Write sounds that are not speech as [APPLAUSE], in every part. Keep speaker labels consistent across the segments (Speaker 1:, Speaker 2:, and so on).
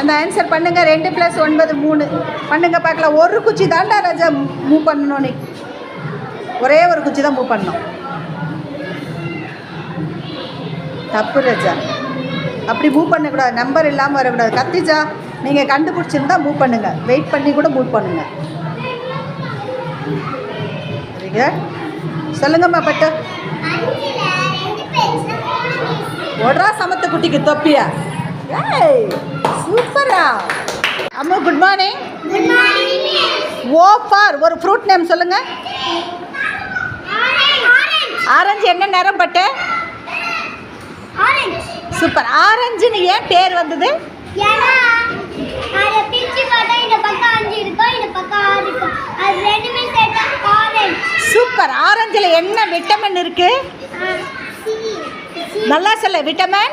Speaker 1: அந்த ஆன்சர் பண்ணுங்க ரெண்டு ப்ளஸ் ஒன்பது மூணு. பண்ணுங்க பார்க்கலாம். ஒரு குச்சி தாண்டா ராஜா மூவ் பண்ணணும் நீ ஒரே ஒரு குச்சி தான் மூவ் பண்ணணும். தப்பு ராஜா. அப்படி மூவ் பண்ணக்கூடாது. நம்பர் இல்லாமல் வரக்கூடாது. கத்திஜா நீங்கள் கண்டுபிடிச்சிருந்தா மூவ் பண்ணுங்க. வெயிட் பண்ணி கூட மூவ் பண்ணுங்க. சரிங்க? சொல்லுங்கம்மா பட்டு. ஓடுறா சமத்த குட்டிக்கு தொப்பியா? ஏய்! சூப்பரா அம்மா குட் மார்னிங் ஓ ஃபார் ஒரு ஃப்ரூட் நேம் சொல்லுங்க. ஆரஞ்சு என்ன நிறம் பட்டு? சூப்பர் ஆரஞ்சுன்னு ஏன் பேர் வந்தது? சூப்பர் ஆரஞ்சில் என்ன விட்டமின் இருக்கு? நல்லா சொல்ல விட்டமின்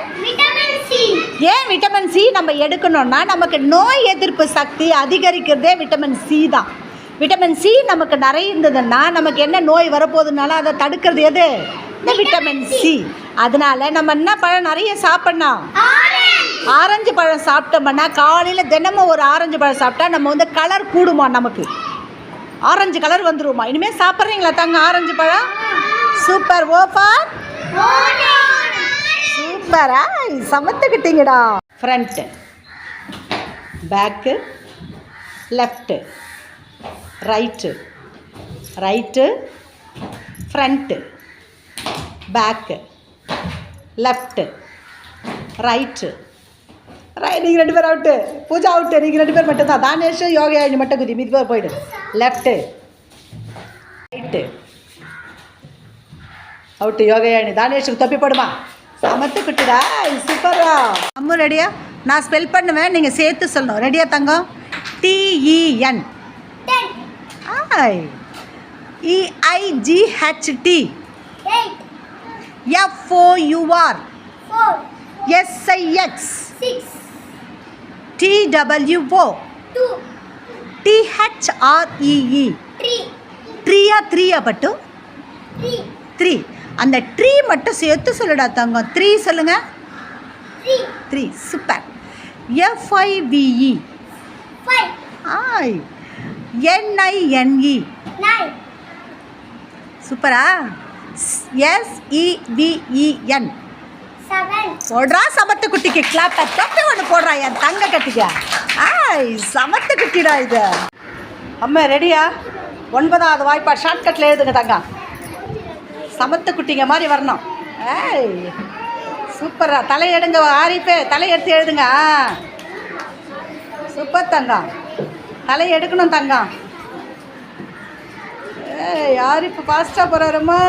Speaker 1: ஏன் விட்டமின் சி நம்ம எடுக்கணும்னா நமக்கு நோய் எதிர்ப்பு சக்தி அதிகரிக்கிறதே விட்டமின் சி தான். விட்டமின் சி நமக்கு நிறைய இருந்ததுன்னா நமக்கு என்ன நோய் வரப்போகுதுனால அதை தடுக்கிறது எது? இந்த விட்டமின் சி அதனால நம்ம என்ன பழம் நிறைய சாப்பிட்ணும்? ஆரஞ்சு. பழம் சாப்பிட்டோம்னா காலையில் தினமும் ஒரு ஆரஞ்சு பழம் சாப்பிட்டா நம்ம வந்து கலர் கூடுமா நமக்கு? ஆரஞ்சு கலர் வந்துருமா? இனிமேல் சாப்பிட்றீங்களா தாங்க ஆரஞ்சு பழம்? சூப்பர் ஓஃபார் சூப்பரா? சமத்துக்கிட்டீங்கடா. Front back left right right front back left right right நீங்கள் ரெண்டு பேரும் அவுட்டு பூஜா அவுட்டு நீங்கள் ரெண்டு பேர் மட்டும் தான் தானேஷ் யோகா மட்டும் குதி. மீதி பேர் போயிடு. லெஃப்ட்டு ரைட்டு அவுட்டு யோகையாணி தானேஷுக்கு தப்பி போடுமா? சமத்து குட்டிடா சூப்பரா அம்மு ரெடியா நான் ஸ்பெல் பண்ணுவேன் நீங்கள் சேர்த்து சொல்லணும். ரெடியா தங்கம்? டிஇஎன் ஆய் E I G H T F O U R S I X T W O T H R E E த்ரீயா த்ரீயா பட்டு? த்ரீ அந்த ட்ரீ மட்டும் சேர்த்து சொல்லுடா தங்கம். த்ரீ சொல்லுங்க. Three super F I V E ஆய் என்ஐஎன்இ சூப்பரா S E V E N போடுறா சமத்து குட்டிக்கு. கிளாப்ப தொப்பி ஒன்று போடுறா என் தங்க கட்டிக்க. ஆய் சமத்து குட்டிடா இது. அம்மா ரெடியா ஒன்பதாவது வாய்ப்பா ஷார்ட்கட்டில் எழுதுங்க தங்க சமத்து குட்டிங்க மாதிரி வரணும். ஏய் சூப்பரா தலை எடுங்க ஆரிப்பே. தலை எடுத்து எழுதுங்க. சூப்பர் தங்கம். தலை எடுக்கணும் தங்கம். ஏய் யார் இப்போ ஃபாஸ்ட்டாக போகிறாருமா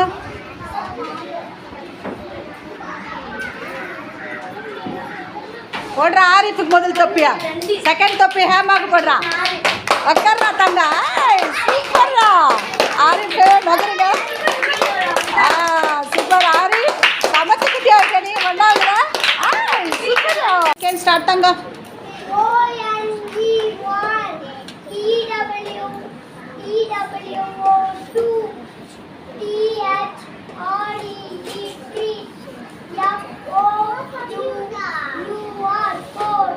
Speaker 1: போடுறா ஆரிஃபுக்கு முதல் தொப்பியா? செகண்ட் தொப்பி ஹேமாக்கு போடுறா. உட்கார்றா தங்க சூப்பர்ரா ஆரிஃபு நகருங்க ஆ சூப்பர் ஆரி சமத்து குட்டியா இருக்க நீ ஒன்றாவதுல ஆ சூப்பர்ரா கேன் ஸ்டார்ட் தங்க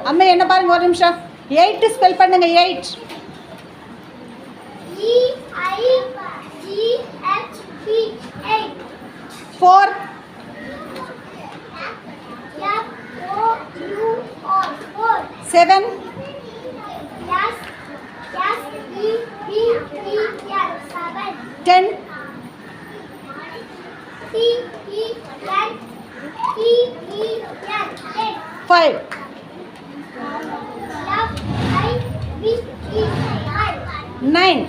Speaker 1: அம்மா என்ன பாருங்க ஒரு நிமிஷம். எயிட் ஸ்பெல் பண்ணுங்க eight four seven ten five nine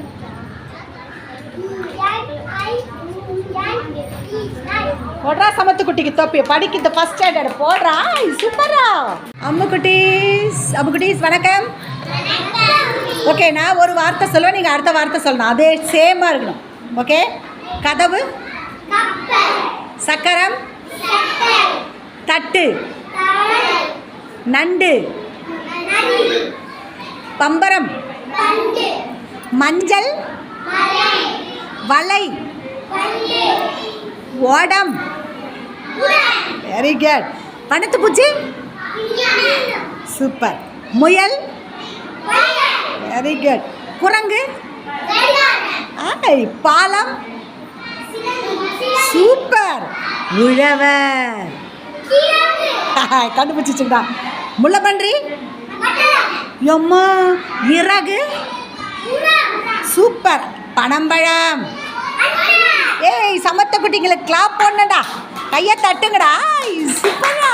Speaker 1: போடுறா சமத்து குட்டிக்கு தொப்பி படிக்கிறது ஃபர்ஸ்ட் ஸ்டாண்டர்ட் போடுறா. சூப்பரா. அம்மு குட்டீஸ் அம்மு குட்டீஸ் வணக்கம். ஓகே நான் ஒரு வார்த்தை சொல்லுவேன் நீங்கள் அடுத்த வார்த்தை சொல்லணும். அதே சேமாக இருக்கணும். ஓகே? கதவு? சக்கரம்? தட்டு. நண்டு. பம்பரம். மஞ்சள். வலை. ஓடம். வெரி குட் பணத்து பூச்சி? சூப்பர். முயல்? வெரி குட் குரங்கு? ஆய் பாலம். சூப்பர். உழவர். [LAUGHS] கண்டுபிடிச்சிச்சுடா முள்ளப்பன்றி எம்மா? இறகு? சூப்பர். பனம்பழம். ஏய் சமத்த குட்டிங்களுக்கு கிளாப் பண்ணுடா. கையை தட்டுங்கடா. சூப்பரா